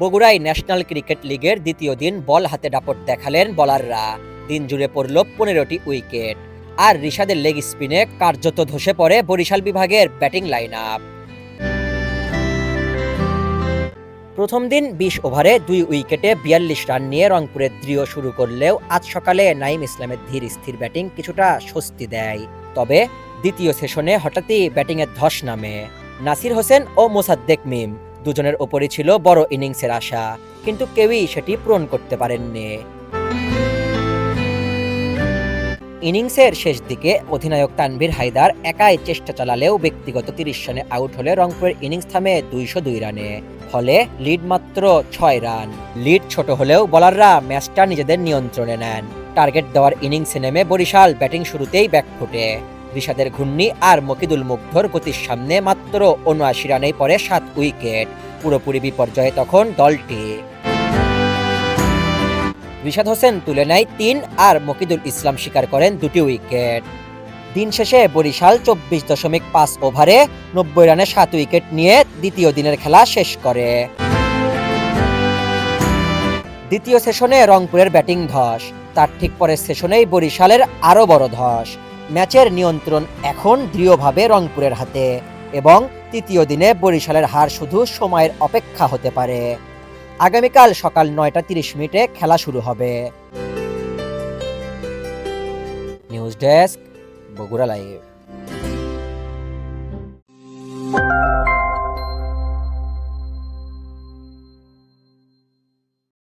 বগুড়ায় national cricket লিগের দ্বিতীয় দিন বল হাতে দাপট দেখালেন বলাররা। দিন জুড়ে পড়ল পনেরোটি উইকেট। আর রিশাদের লেগ স্পিনে কার্যত ধসে পড়ে বরিশাল বিভাগের ব্যাটিং লাইন আপ প্রথম দিন বিশ ওভারে দুই উইকেটে বিয়াল্লিশ রান নিয়ে রংপুরের দৃঢ় শুরু করলেও আজ সকালে নাইম ইসলামের ধীর স্থির ব্যাটিং কিছুটা স্বস্তি দেয়। তবে দ্বিতীয় সেশনে হঠাৎই ব্যাটিংয়ের ধস নামে। নাসির হোসেন ও মোসাদ্দেক মিম দুজনের ওপরই ছিল বড় ইনিংসের আশা, কিন্তু কেউই সেটি পূরণ করতে পারেননি। ইনিংসের শেষ দিকে অধিনায়ক তানভীর হায়দার একাই চেষ্টা চালালেও ব্যক্তিগত তিরিশ রানে আউট হলে রংপুরের ইনিংস থামে দুইশো দুই রানে, ফলে লিড মাত্র ছয় রান। লিড ছোট হলেও বলাররা ম্যাচটা নিজেদের নিয়ন্ত্রণে নেন। টার্গেট দেওয়ার ইনিংসে নেমে বরিশাল ব্যাটিং শুরুতেই ব্যাক ফুটে রিশাদের ঘূর্ণি আর মকিদুল মুগ্ধর গতির সামনে মাত্র উনআশি রানেই পরে সাত উইকেট। পুরোপুরি বিপর্যয়ে তখন দলটি। রিশাদ হোসেন তুলে নেয় তিন আর মকিদুল ইসলাম স্বীকার করেন দুটি উইকেট। দিন শেষে বরিশাল চব্বিশ দশমিক পাঁচ ওভারে নব্বই রানে সাত উইকেট নিয়ে দ্বিতীয় দিনের খেলা শেষ করে। দ্বিতীয় সেশনে রংপুরের ব্যাটিং ধস। তার ঠিক পরের সেশনেই বরিশালের আরও বড় ধস। ম্যাচের নিয়ন্ত্রণ এখন দৃঢ়ভাবে রংপুরের হাতে এবং তৃতীয় দিনে বরিশালের হার শুধু সময়ের অপেক্ষা হতে পারে। আগামীকাল সকাল নয়টা তিরিশ মিনিটে খেলা শুরু হবে। News desk, Bogura live.